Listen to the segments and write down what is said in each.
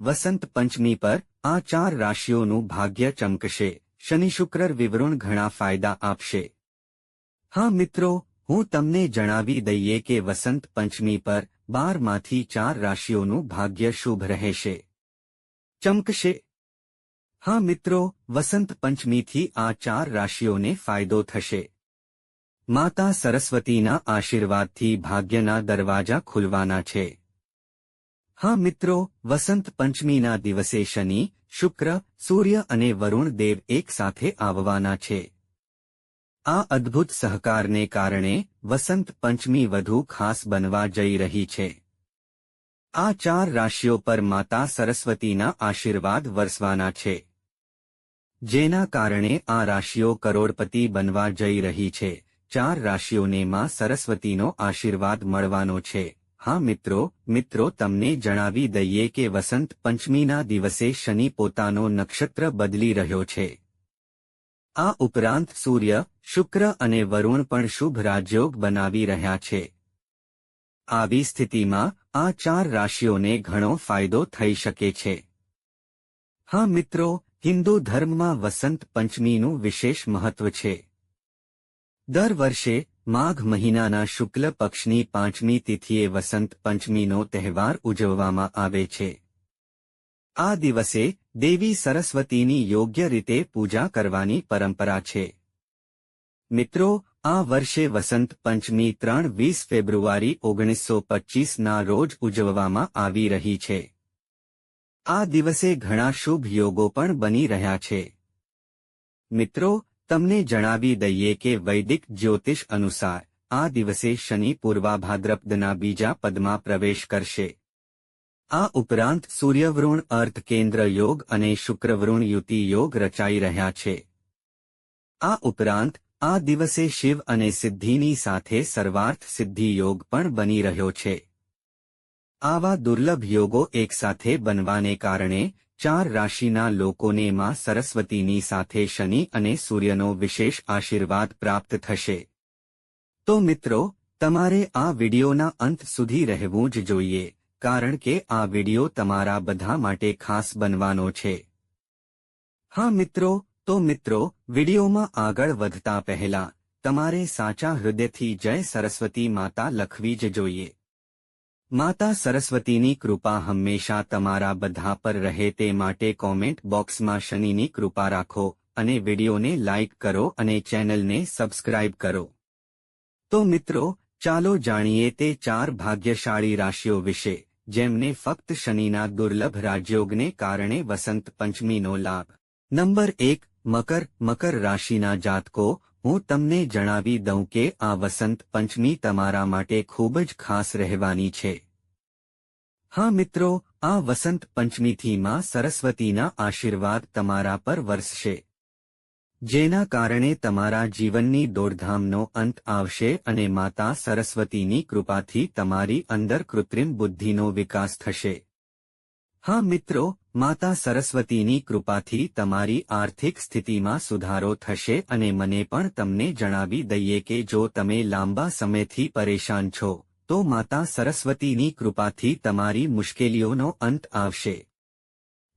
વસંત પંચમી પર આ ચાર રાશિઓનું ભાગ્ય ચમકશે. શનિ શુક્ર વિવરણ ઘણા ફાયદા આપશે. હા મિત્રો, હું તમને જણાવી દઈએ કે વસંત પંચમી પર બારમાંથી ચાર રાશિઓનું ભાગ્ય શુભ રહેશે. ચમકશે. હા મિત્રો, વસંત પંચમીથી આ ચાર રાશિઓને ફાયદો થશે. માતા સરસ્વતીના આશીર્વાદથી ભાગ્યના દરવાજા ખુલવાના છે. હા મિત્રો, વસંત પંચમીના દિવસે શનિ, શુક્ર, સૂર્ય અને વરુણ દેવ એક સાથે આવવાના છે. આ અદ્ભુત સહકારને કારણે વસંત પંચમી વધુ ખાસ બનવા જઈ રહી છે. આ ચાર રાશિઓ પર માતા સરસ્વતીના આશીર્વાદ વરસવાના છે. જેના કારણે આ રાશિઓ કરોડપતિ બનવા જઈ રહી છે. ચાર રાશિઓને માં સરસ્વતીનો આશીર્વાદ મળવાનો છે. હા મિત્રો મિત્રો તમને જણાવી દઈએ કે વસંત પંચમીના દિવસે શનિ પોતાનો નક્ષત્ર બદલી રહ્યો છે. આ ઉપરાંત સૂર્ય, શુક્ર અને વરુણ પણ શુભ રાજયોગ બનાવી રહ્યા છે. આવી સ્થિતિમાં આ ચાર રાશિઓને ઘણો ફાયદો થઈ શકે છે. હા મિત્રો, હિન્દુ ધર્મમાં વસંત પંચમીનું વિશેષ મહત્વ છે. દર વર્ષે માઘ મહિનાના શુક્લ પક્ષની પાંચમી તિથિએ વસંત પંચમીનો તહેવાર ઉજવવામાં આવે છે. આ દિવસે દેવી સરસ્વતીની યોગ્ય રીતે પૂજા કરવાની પરંપરા છે. મિત્રો, આ વર્ષે વસંત પંચમી ત્રણ વીસ ફેબ્રુઆરી ઓગણીસો પચ્ચીસના રોજ ઉજવવામાં આવી રહી છે. આ દિવસે ઘણા શુભ યોગો પણ બની રહ્યા છે. મિત્રો તમને જણાવી દઈએ કે વૈદિક જ્યોતિષ અનુસાર, આ દિવસે શનિ પૂર્વાભાદ્રપદના બીજા પદમાં પ્રવેશ કરશે. આ ઉપરાંત સૂર્યવૃણ અર્થ યોગ અને શુક્રવૃણ યુતિ યોગ રચાઈ રહ્યા છે. આ ઉપરાંત, આ દિવસે શિવ અને સિદ્ધિની સાથે સર્વાર્થ સિદ્ધિ યોગ પણ બની રહ્યો છે. આવા દુર્લભ યોગો એકસાથે બનવાને કારણે ચાર રાશિના લોકોને માં સરસ્વતીની સાથે શનિ અને સૂર્યનો વિશેષ આશીર્વાદ પ્રાપ્ત થશે. તો મિત્રો, તમારે આ વિડિયોના અંત સુધી રહેવું જ જોઈએ, કારણ કે આ વિડિયો તમારા બધા માટે ખાસ બનવાનો છે. હા મિત્રો, તો મિત્રો, વિડિયોમાં આગળ વધતા પહેલા, તમારે સાચા હૃદયથી જય સરસ્વતી માતા લખવી જ જોઈએ. માતા સરસ્વતીની કૃપા હંમેશા તમારા બધા પર રહે તે માટે કોમેન્ટ બોક્સમાં શનિની કૃપા રાખો અને વિડીયોને લાઇક કરો અને ચેનલને સબસ્ક્રાઇબ કરો. તો મિત્રો, ચાલો જાણીએ તે ચાર ભાગ્યશાળી રાશિઓ વિશે, જેમને ફક્ત શનિના દુર્લભ રાજયોગને કારણે વસંત પંચમીનો લાભ. નંબર એક, મકર મકર રાશિના જાતકો હું તમને જણાવી દઉં કે આ વસંત પંચમી તમારા માટે ખૂબ જ ખાસ રહેવાની છે. હા મિત્રો, આ વસંત પંચમીથી સરસ્વતીના આશીર્વાદ તમારા પર વરસશે. જેના કારણે તમારા જીવનની દોડધામનો અંત આવશે અને માતા સરસ્વતીની કૃપાથી તમારી અંદર કૃત્રિમ બુદ્ધિનો વિકાસ થશે. હા મિત્રો માતા સરસ્વતીની કૃપાથી તમારી આર્થિક સ્થિતિમાં સુધારો થશે અને મને પણ તમને જણાવી દઈએ કે જો તમે લાંબા સમયથી પરેશાન છો, તો માતા સરસ્વતીની કૃપાથી તમારી મુશ્કેલીઓનો અંત આવશે.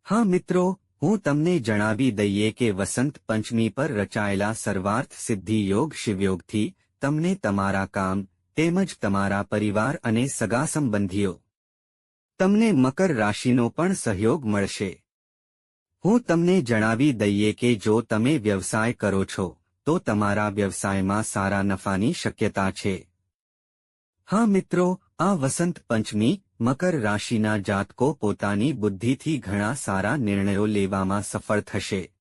હા મિત્રો, હું તમને જણાવી દઈએ કે વસંત પંચમી પર રચાયેલા સર્વાર્થ સિદ્ધિ યોગ શિવયોગથી તમને તમારા કામ, તેમજ તમારા પરિવાર અને સગા સંબંધીઓ તમને મકર રાશિનો પણ સહયોગ મળશે. હું તમને જણાવી દઈએ કે જો તમે વ્યવસાય કરો છો, તો તમારા વ્યવસાયમાં સારા નફાની શક્યતા છે. હા મિત્રો, આ વસંત પંચમી, મકર રાશિના જાતકો પોતાની બુદ્ધિથી ઘણા સારા નિર્ણયો લેવામાં સફળ થશે.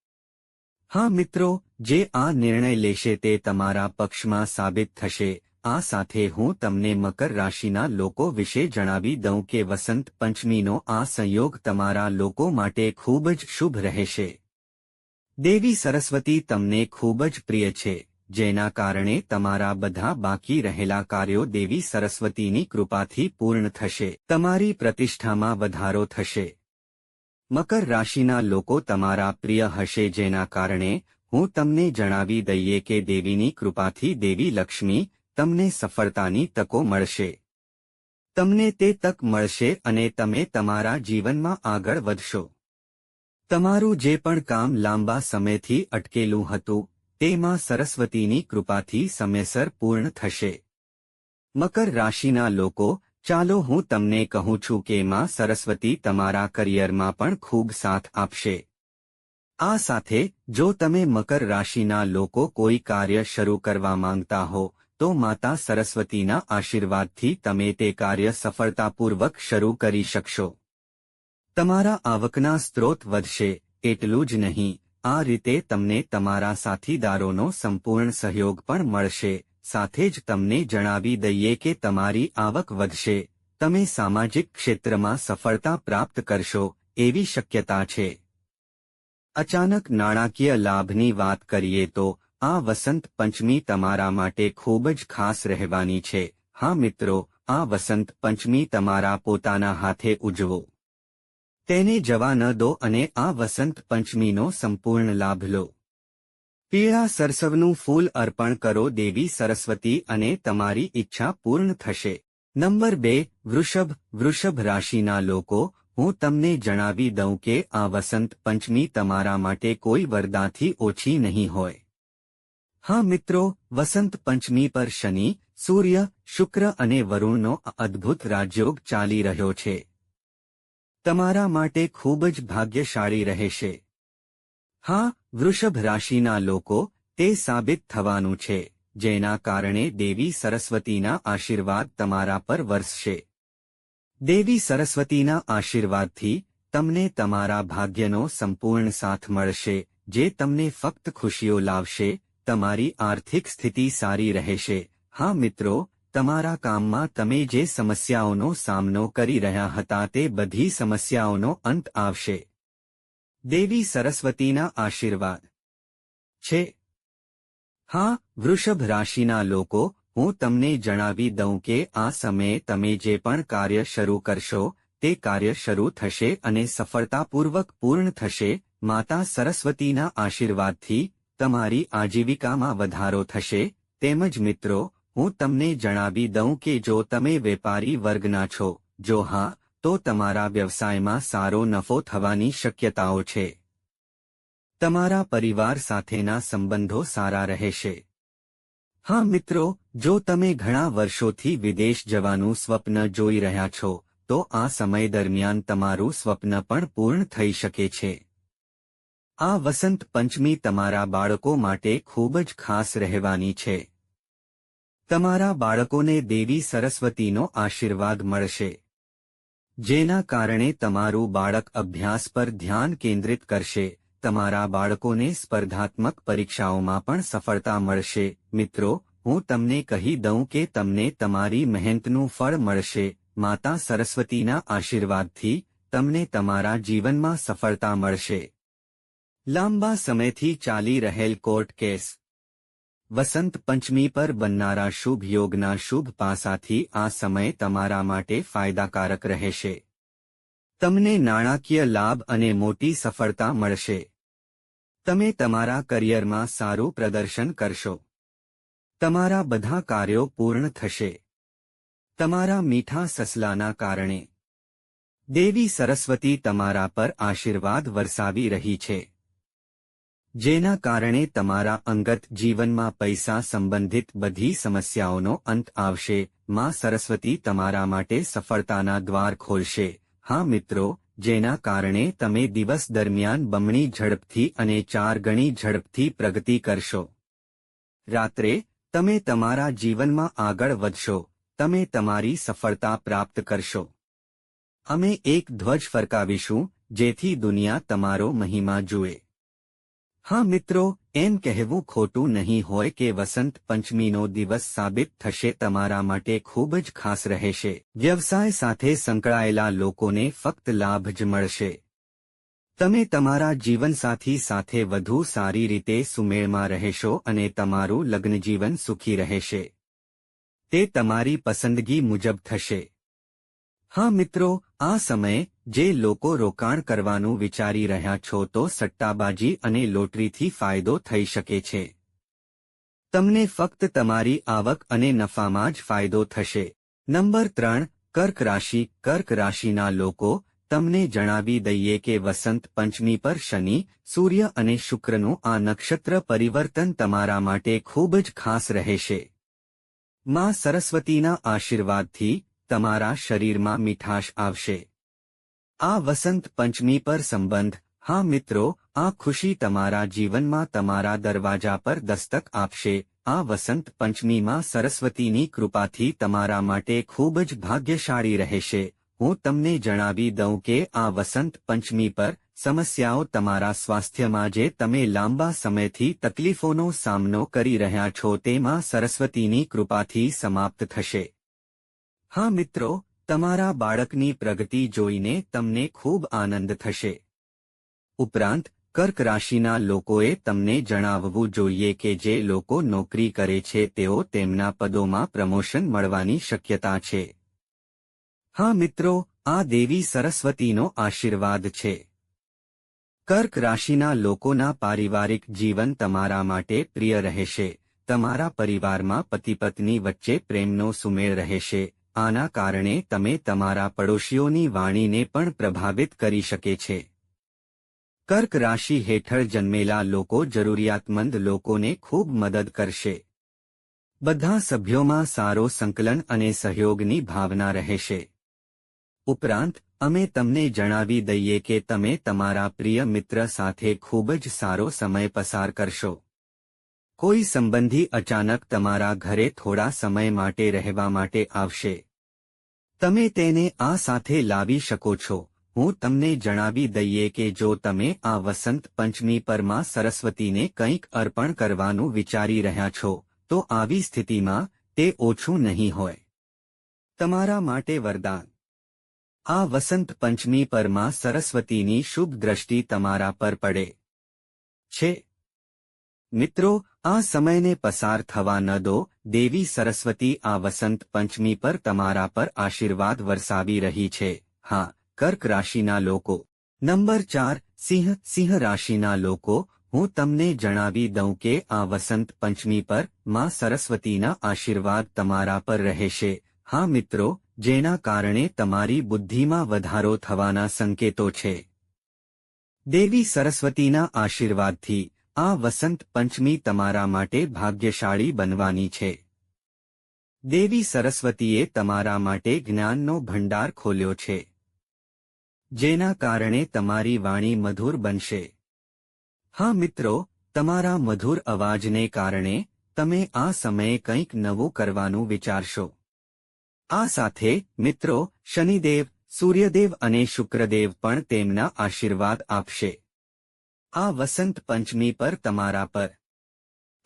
હા મિત્રો, જે આ નિર્ણય લેશે તે તમારા પક્ષમાં સાબિત થશે. આ સાથે હું તમને મકર રાશિના લોકો વિશે જણાવી દઉં કે વસંત પંચમીનો આ સંયોગ તમારા લોકો માટે ખૂબ જ શુભ રહેશે. દેવી સરસ્વતી તમને ખૂબ જ પ્રિય છે, જેના કારણે તમારા બધા બાકી રહેલા કાર્યો દેવી સરસ્વતીની કૃપાથી પૂર્ણ થશે. તમારી પ્રતિષ્ઠામાં વધારો થશે. મકર રાશિના લોકો તમારા પ્રિય હશે જેના કારણે હું તમને જણાવી દઈએ કે દેવીની કૃપાથી દેવી લક્ષ્મી તમને સફળતાની તકો મળશે. તમને તે તક મળશે અને તમે તમારા જીવનમાં આગળ વધશો. તમારું જે પણ કામ લાંબા સમયથી અટકેલું હતું, તેમાં સરસ્વતીની કૃપાથી સમયસર પૂર્ણ થશે. મકર રાશિના લોકો, ચાલો હું તમને કહું છું કે માં સરસ્વતી તમારા કરિયરમાં પણ ખૂબ સાથ આપશે. આ સાથે, જો તમે મકર રાશિના લોકો કોઈ કાર્ય શરૂ કરવા માંગતા હો તો માતા સરસ્વતીના આશીર્વાદથી તમે તે કાર્ય સફળતાપૂર્વક શરૂ કરી શકશો. તમારા આવકના સ્ત્રોત વધશે, એટલું જ નહીં, આ રીતે તમને તમારા સાથીદારોનો સંપૂર્ણ સહયોગ પણ મળશે, સાથે જ તમને જણાવી દઈએ કે તમારી આવક વધશે, તમે સામાજિક ક્ષેત્રમાં સફળતા પ્રાપ્ત કરશો, એવી શક્યતા છે. અચાનક નાણાકીય લાભની વાત કરીએ તો આ વસંત પંચમી તમારા માટે ખૂબ જ ખાસ રહેવાની છે. હા મિત્રો, આ વસંત પંચમી તમારા પોતાના હાથે ઉજવો. તેને જવા ન દો અને આ વસંત પંચમીનો સંપૂર્ણ લાભ લો. પીળા સરસવનું ફૂલ અર્પણ કરો દેવી સરસ્વતી અને તમારી ઈચ્છા પૂર્ણ થશે. નંબર બે, વૃષભ વૃષભ રાશિના લોકો, હું તમને જણાવી દઉં કે આ વસંત પંચમી તમારા માટે કોઈ વરદાથી ઓછી નહીં હોય. હા મિત્રો, વસંત પંચમી પર શનિ, સૂર્ય, શુક્ર અને વરુણનો અદ્ભુત રાજયોગ ચાલી રહ્યો છે. તમારા માટે ખૂબ જ ભાગ્યશાળી રહેશે. હા, વૃષભ રાશિના લોકો તે સાબિત થવાનું છે, જેના કારણે દેવી સરસ્વતીના આશીર્વાદ તમારા પર વરસશે. દેવી સરસ્વતીના આશીર્વાદથી તમને તમારા ભાગ્યનો સંપૂર્ણ સાથ મળશે, જે તમને ફક્ત ખુશીઓ લાવશે તમારી આર્થિક સ્થિતિ સારી રહેશે. હા મિત્રો, તમારા કામમાં તમે જે સમસ્યાઓનો સામનો કરી રહ્યા હતા તે બધી સમસ્યાઓનો અંત આવશે. દેવી સરસ્વતીના આશીર્વાદ. છે. હા, વૃષભ રાશિના લોકો, હું તમને જણાવી દઉં કે આ સમયે તમે જે પણ કાર્ય શરૂ કરશો, તે કાર્ય શરૂ થશે અને સફળતાપૂર્વક પૂર્ણ થશે. માતા સરસ્વતીના આશીર્વાદથી તમારી આજીવિકામાં વધારો થશે, તેમજ મિત્રો, હું તમને જણાવી દઉં કે જો તમે વેપારી વર્ગના છો, જો હા, તો તમારા વ્યવસાયમાં સારો નફો થવાની શક્યતાઓ છે. તમારા પરિવાર સાથેના સંબંધો સારા રહેશે. હા, મિત્રો, જો તમે ઘણા વર્ષોથી વિદેશ જવાનું સ્વપ્ન જોઈ રહ્યા છો, તો આ સમય દરમિયાન તમારું સ્વપ્ન પણ પૂર્ણ થઈ શકે છે. આ વસંત પંચમી તમારા બાળકો માટે ખૂબ જ ખાસ રહેવાની છે. તમારા બાળકોને દેવી સરસ્વતીનો આશીર્વાદ મળશે. જેના કારણે તમારું બાળક અભ્યાસ પર ધ્યાન કેન્દ્રિત કરશે, તમારા બાળકોને સ્પર્ધાત્મક પરીક્ષાઓમાં પણ સફળતા મળશે. મિત્રો, હું તમને કહી દઉં કે તમને તમારી મહેનતનું ફળ મળશે. માતા સરસ્વતીના આશીર્વાદથી તમને તમારા જીવનમાં સફળતા મળશે. લાંબા સમયથી ચાલી રહેલ કોર્ટ કેસ. વસંત પંચમી પર બનનારા શુભ યોગના શુભ પાસાથી આ સમય તમારા માટે ફાયદાકારક રહેશે. તમને નાણાકીય લાભ અને મોટી સફળતા મળશે. તમે તમારા કરિયરમાં સારું પ્રદર્શન કરશો. તમારા બધા કાર્યો પૂર્ણ થશે. તમારા મીઠા સસલાના કારણે. દેવી સરસ્વતી તમારા પર આશીર્વાદ વરસાવી રહી છે. જેના કારણે તમારા અંગત જીવનમાં પૈસા સંબંધિત બધી સમસ્યાઓનો અંત આવશે. માં સરસ્વતી તમારા માટે સફળતાના દ્વાર ખોલશે. હા મિત્રો, જેના કારણે તમે દિવસ દરમિયાન બમણી ઝડપથી અને ચાર ગણી ઝડપથી પ્રગતિ કરશો. રાત્રે, તમે તમારા જીવનમાં આગળ વધશો. તમે તમારી સફળતા પ્રાપ્ત કરશો. અમે એક ધ્વજ ફરકાવીશું, જેથી દુનિયા તમારો મહિમા જુએ. હા મિત્રો, એમ કહેવું ખોટું નહીં હોય કે વસંત પંચમીનો દિવસ સાબિત થશે તમારા માટે ખૂબ જ ખાસ રહેશે. વ્યવસાય સાથે સંકળાયેલા લોકોને ફક્ત લાભ જ મળશે. તમે તમારા જીવનસાથી સાથે વધુ સારી રીતે સુમેળમાં રહેશો અને તમારું લગ્નજીવન સુખી રહેશે. તે તમારી પસંદગી મુજબ થશે. હા મિત્રો, આ સમયે જે લોકો રોકાણ કરવાનું વિચારી રહ્યા છો તો સટ્ટાબાજી અને લોટરીથી ફાયદો થઈ શકે છે. તમને ફક્ત તમારી આવક અને નફામાં જ ફાયદો થશે. નંબર ત્રણ, કર્ક રાશિ. કર્ક રાશિના લોકો તમને જણાવી દઈએ કે વસંત પંચમી પર શનિ, સૂર્ય અને શુક્રનું આ નક્ષત્ર પરિવર્તન તમારા માટે ખૂબ જ ખાસ રહેશે. માં સરસ્વતીના આશીર્વાદથી તમારા શરીરમાં મીઠાશ આવશે. આ વસંત પંચમી પર સંબંધ. હા મિત્રો, આ ખુશી તમારા જીવનમાં તમારા દરવાજા પર દસ્તક આપશે. આ વસંત પંચમીમાં સરસ્વતીની કૃપાથી તમારા માટે ખૂબ જ ભાગ્યશાળી રહેશે. હું તમને જણાવી દઉં કે આ વસંત પંચમી પર સમસ્યાઓ તમારા સ્વાસ્થ્યમાં જે તમે લાંબા સમયથી તકલીફોનો સામનો કરી રહ્યા છો તેમાં સરસ્વતીની કૃપાથી સમાપ્ત થશે. હા મિત્રો, તમારા બાળકની પ્રગતિ જોઈને તમને ખૂબ આનંદ થશે. ઉપરાંત, કર્ક રાશિના લોકોએ તમને જણાવવું જોઈએ કે જે લોકો નોકરી કરે છે તેઓ તેમના પદોમાં પ્રમોશન મળવાની શક્યતા છે. હા મિત્રો, આ દેવી સરસ્વતીનો આશીર્વાદ છે. કર્ક રાશિના લોકોના પારિવારિક જીવન તમારા માટે પ્રિય રહેશે. તમારા પરિવારમાં પતિ પત્ની વચ્ચે પ્રેમનો સુમેળ રહેશે. આના કારણે તમે તમારા પડોશીઓની વાણીને પણ પ્રભાવિત કરી શકે છે. કર્ક રાશિ હેઠળ જન્મેલા લોકો જરૂરિયાતમંદ લોકોને ખૂબ મદદ કરશે. બધા સભ્યોમાં સારો સંકલન અને સહયોગની ભાવના રહેશે. ઉપરાંત, અમે તમને જણાવી દઈએ કે તમે તમારા પ્રિય મિત્ર સાથે ખૂબ જ સારો સમય પસાર કરશો. કોઈ સંબંધી અચાનક તમારા ઘરે થોડા સમય માટે રહેવા માટે આવશે. તમે તેને આ સાથે લાવી શકો છો. હું તમને જણાવી દઈએ કે જો તમે આ વસંત પંચમી પરમાં સરસ્વતીને કંઈક અર્પણ કરવાનું વિચારી રહ્યા છો, તો આવી સ્થિતિમાં તે ઓછું નહીં હોય. તમારા માટે વરદાન. આ વસંત પંચમી પરમાં સરસ્વતીની શુભ દ્રષ્ટિ તમારા પર પડે છે. મિત્રો, આ સમયને પસાર થવા ન દો. દેવી સરસ્વતી આ વસંત પંચમી પર તમારા પર આશીર્વાદ વરસાવી રહી છે. હા, કર્ક રાશિના લોકો. નંબર ચાર, સિંહ સિંહ રાશિના લોકો, હું તમને જણાવી દઉં કે આ વસંત પંચમી પરમાં સરસ્વતીના આશીર્વાદ તમારા પર રહેશે. હા મિત્રો, જેના કારણે તમારી બુદ્ધિમાં વધારો થવાના સંકેતો છે. દેવી સરસ્વતીના આશીર્વાદથી આ વસંત પંચમી તમારા માટે ભાગ્યશાળી બનવાની છે. દેવી સરસ્વતીએ તમારા માટે જ્ઞાનનો ભંડાર ખોલ્યો છે. જેના કારણે તમારી વાણી મધુર બનશે. હા મિત્રો, તમારા મધુર અવાજને કારણે તમે આ સમયે કંઈક નવું કરવાનું વિચારશો. આ સાથે, મિત્રો, શનિદેવ, સૂર્યદેવ અને શુક્રદેવ પણ તેમના આશીર્વાદ આપશે. આ વસંત પંચમી પર તમારા પર.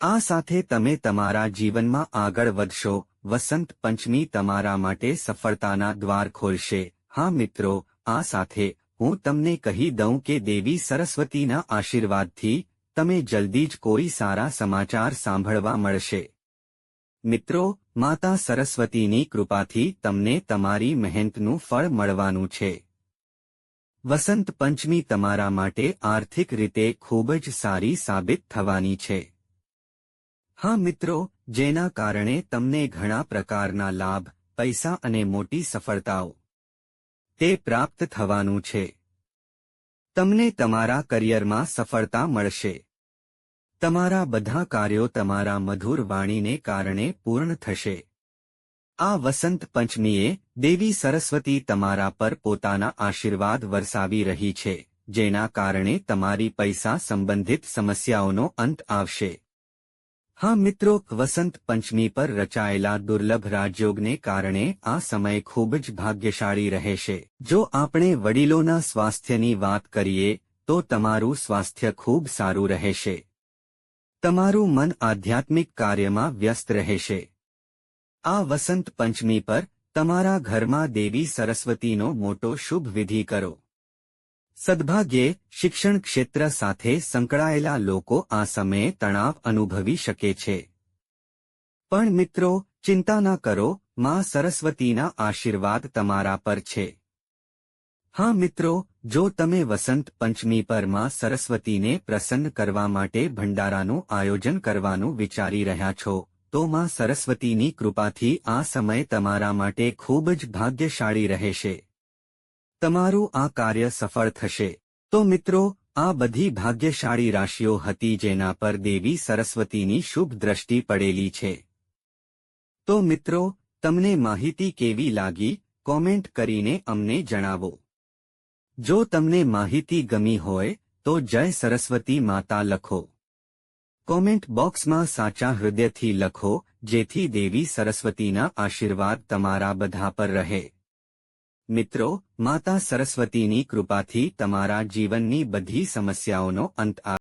આ સાથે તમે તમારા જીવનમાં આગળ વધશો. વસંત પંચમી તમારા માટે સફળતાના દ્વાર ખોલશે. હા મિત્રો, આ સાથે હું તમને કહી દઉં કે દેવી સરસ્વતીના આશીર્વાદથી તમે જલ્દી જ કોઈ સારા સમાચાર સાંભળવા મળશે. મિત્રો, માતા સરસ્વતીની કૃપાથી તમને તમારી મહેનતનું ફળ મળવાનું છે. વસંત પંચમી તમારા માટે આર્થિક રીતે ખૂબ જ સારી સાબિત થવાની છે. હા મિત્રો, જેના કારણે તમને ઘણા પ્રકારના લાભ, પૈસા અને મોટી સફળતાઓ તે પ્રાપ્ત થવાનું છે. તમને તમારા કરિયરમાં સફળતા મળશે. તમારા બધા કાર્યો તમારા મધુર વાણીને કારણે પૂર્ણ થશે. આ વસંત પંચમીએ દેવી સરસ્વતી તમારા પર પોતાના આશીર્વાદ વરસાવી રહી છે, જેના કારણે તમારી પૈસા સંબંધિત સમસ્યાઓનો અંત આવશે. હા મિત્રો, વસંત પંચમી પર રચાયેલા દુર્લભ રાજયોગને કારણે આ સમય ખૂબ જ ભાગ્યશાળી રહેશે જો આપણે વડીલોના સ્વાસ્થ્યની વાત કરીએ, તો તમારું સ્વાસ્થ્ય ખૂબ સારું રહેશે. તમારું મન આધ્યાત્મિક કાર્યમાં વ્યસ્ત રહેશે. આ વસંત પંચમી પર તમારા ઘરમાં દેવી સરસ્વતીનો મોટો શુભ વિધિ કરો. સદભાગ્યે, શિક્ષણ ક્ષેત્ર સાથે સંકળાયેલા લોકો આ સમયે તણાવ અનુભવી શકે છે. પણ મિત્રો, ચિંતા ન કરો, માં સરસ્વતીના આશીર્વાદ તમારા પર છે. હા મિત્રો, જો તમે વસંત પંચમી પરમાં સરસ્વતીને પ્રસન્ન કરવા માટે ભંડારાનું આયોજન કરવાનું વિચારી રહ્યા છો તો માં સરસ્વતીની કૃપાથી આ સમય તમારા માટે ખૂબ જ ભાગ્યશાળી રહેશે. તમારું આ કાર્ય સફળ થશે. તો મિત્રો, આ બધી ભાગ્યશાળી રાશિઓ હતી જેના પર દેવી સરસ્વતીની શુભ દ્રષ્ટિ પડેલી છે. તો મિત્રો, તમને માહિતી કેવી લાગી? કોમેન્ટ કરીને અમને જણાવો. જો તમને માહિતી ગમી હોય, તો જય સરસ્વતી માતા લખો. કોમેન્ટ બોક્સમાં સાચા હૃદયથી લખો, જેથી દેવી સરસ્વતીના આશીર્વાદ તમારા બધા પર રહે. મિત્રો, માતા સરસ્વતીની કૃપાથી તમારા જીવનની બધી સમસ્યાઓનો અંત આવે